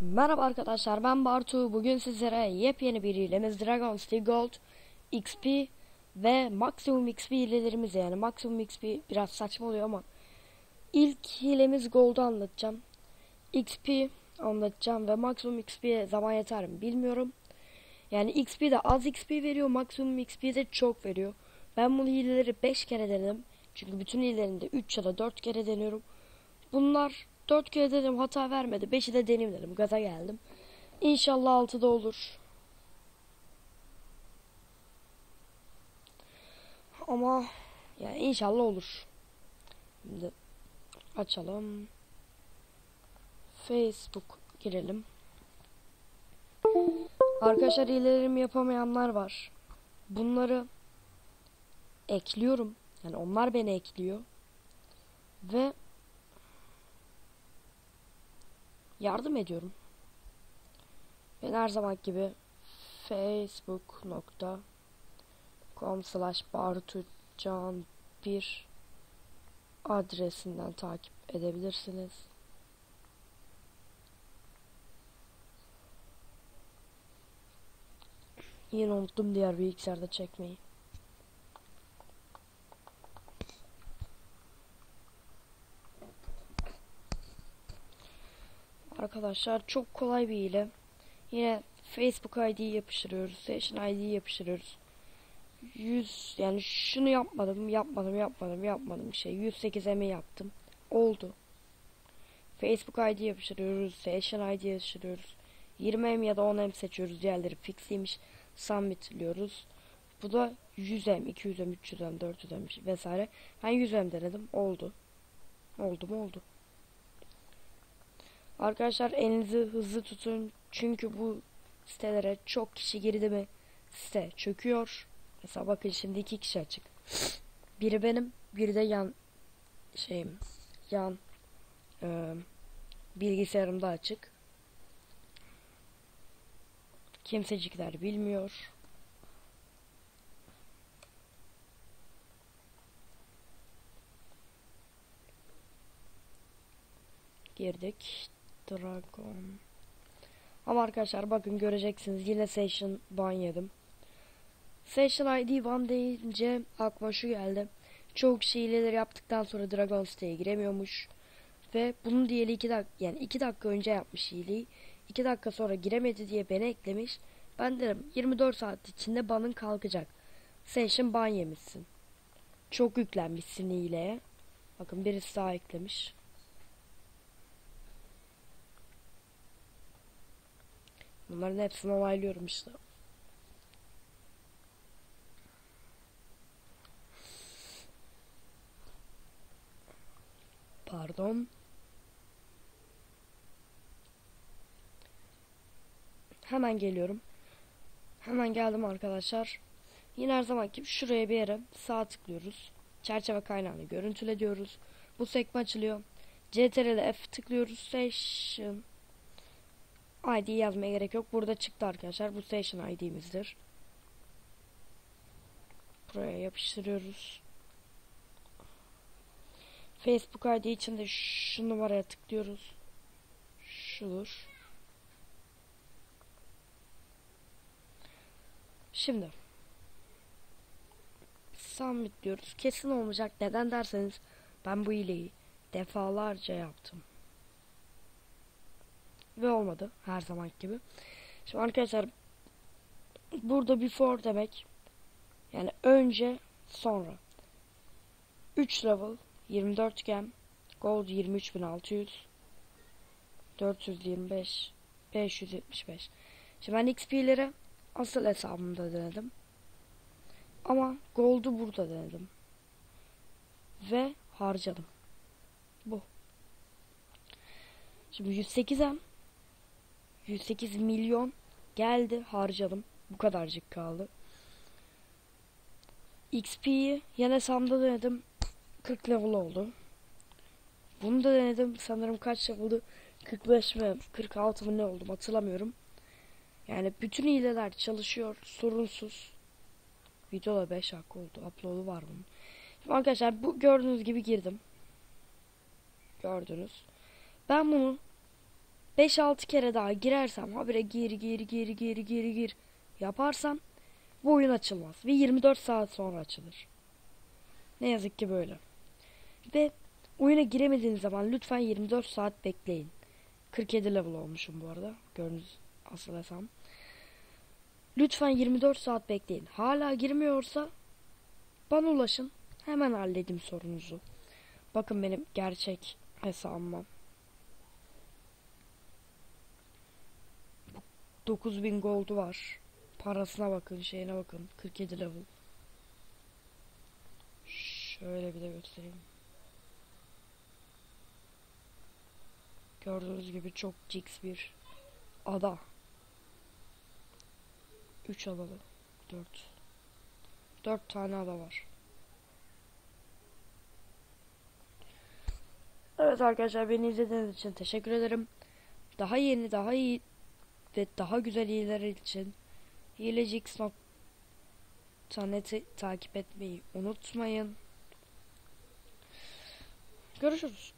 Merhaba arkadaşlar ben Bartu. Bugün sizlere yepyeni bir hilemiz Dragon Steel Gold XP ve Maximum XP hilelerimiz yani Maximum XP biraz saçma oluyor ama ilk hilemiz Gold'u anlatacağım. XP anlatacağım ve Maximum XP'ye zaman yeter mi bilmiyorum. Yani XP de az XP veriyor Maximum XP de çok veriyor. Ben bu hileleri 5 kere denedim. Çünkü bütün hilelerinde 3 ya da 4 kere deniyorum. Bunlar 4 kere dedim hata vermedi. 5'i de deneyim dedim. Gaza geldim. İnşallah 6'da olur. Ama yani inşallah olur. Şimdi açalım. Facebook girelim. Arkadaşlar hilelerimi yapamayanlar var. Bunları ekliyorum. Yani onlar beni ekliyor. Ve yardım ediyorum. Ben her zaman gibi facebook.com slash bartucan bir adresinden takip edebilirsiniz. Yine unuttum diğer bilgisayarda çekmeyi. Arkadaşlar çok kolay bir hile. Yine Facebook ID yapıştırıyoruz. Session ID yapıştırıyoruz. 100 yani şunu yapmadım, yapmadım, yapmadım, yapmadım şey. 108 emi yaptım. Oldu. Facebook ID yapıştırıyoruz. Session ID yapıştırıyoruz. 20 em ya da 10 em seçiyoruz. Diğerleri fixliymiş. Submitliyoruz. Bu da 100 em, 200 em, 300 em, 400 em vesaire. Ben 100 em denedim. Oldu. Oldu mu oldu. Arkadaşlar elinizi hızlı tutun. Çünkü bu sitelere çok kişi girdi mi site çöküyor. Mesela bakın şimdi iki kişi açık. Biri benim, biri de yan şeyim. Yan e, bilgisayarımda açık. Kimsecikler bilmiyor. Girdik. Dragon. Ama arkadaşlar bakın göreceksiniz yine session ban yedim. Session ID 1 deyince aklıma şu geldi. Çok şeyleri yaptıktan sonra Dragon siteye giremiyormuş. Ve bunun diğeri 2 dakika yani 2 dakika önce yapmış hileyi. 2 dakika sonra giremedi diye beni eklemiş. Ben derim 24 saat içinde banın kalkacak. Session ban yemişsin. Çok yüklenmişsin hileye. Bakın birisi daha eklemiş. Bunların hepsini onaylıyorum işte. Pardon. Hemen geliyorum. Hemen geldim arkadaşlar. Yine her zaman gibi şuraya bir yere sağ tıklıyoruz. Çerçeve kaynağını görüntüle diyoruz. Bu sekme açılıyor. CTRL F tıklıyoruz. Session ID yazmaya gerek yok. Burada çıktı arkadaşlar. Bu station ID'mizdir. Buraya yapıştırıyoruz. Facebook ID için de şu numaraya tıklıyoruz. Şudur. Şimdi submit diyoruz. Kesin olmayacak. Neden derseniz ben bu hileyi defalarca yaptım ve olmadı her zaman gibi. Şimdi arkadaşlar burada before demek yani önce sonra 3 level 24 gem gold 23600 425 575 Şimdi ben XP'leri asıl hesabımda denedim. Ama gold'u burada denedim. Ve harcadım. Bu. Şimdi 108'em 108 milyon geldi harcadım. Bu kadarcık kaldı. XP'yi yan hesabımda denedim. 40 level oldu. Bunu da denedim. Sanırım kaç level'dı? 45 mi 46 mı ne oldum hatırlamıyorum. Yani bütün hileler çalışıyor. Sorunsuz. Videoda 5 dakika oldu. Upload'u var bunun. Şimdi arkadaşlar bu gördüğünüz gibi girdim. Gördünüz. Ben bunu 5-6 kere daha girersem habire gir gir gir gir gir gir yaparsam bu oyun açılmaz ve 24 saat sonra açılır. Ne yazık ki böyle. Ve oyuna giremediğiniz zaman lütfen 24 saat bekleyin. 47 level olmuşum bu arada. Gördüğünüz asıl hesabım. Lütfen 24 saat bekleyin. Hala girmiyorsa bana ulaşın. Hemen halledeyim sorunuzu. Bakın benim gerçek hesabıma. 9000 gold var. Parasına bakın, şeyine bakın. 47 level. Şöyle bir de göstereyim. Gördüğünüz gibi çok cix bir ada. 3 adalı. 4. 4 tane ada var. Evet arkadaşlar beni izlediğiniz için teşekkür ederim. Daha yeni, daha iyi ve daha güzel hileler için hilecix.net'i takip etmeyi unutmayın. Görüşürüz.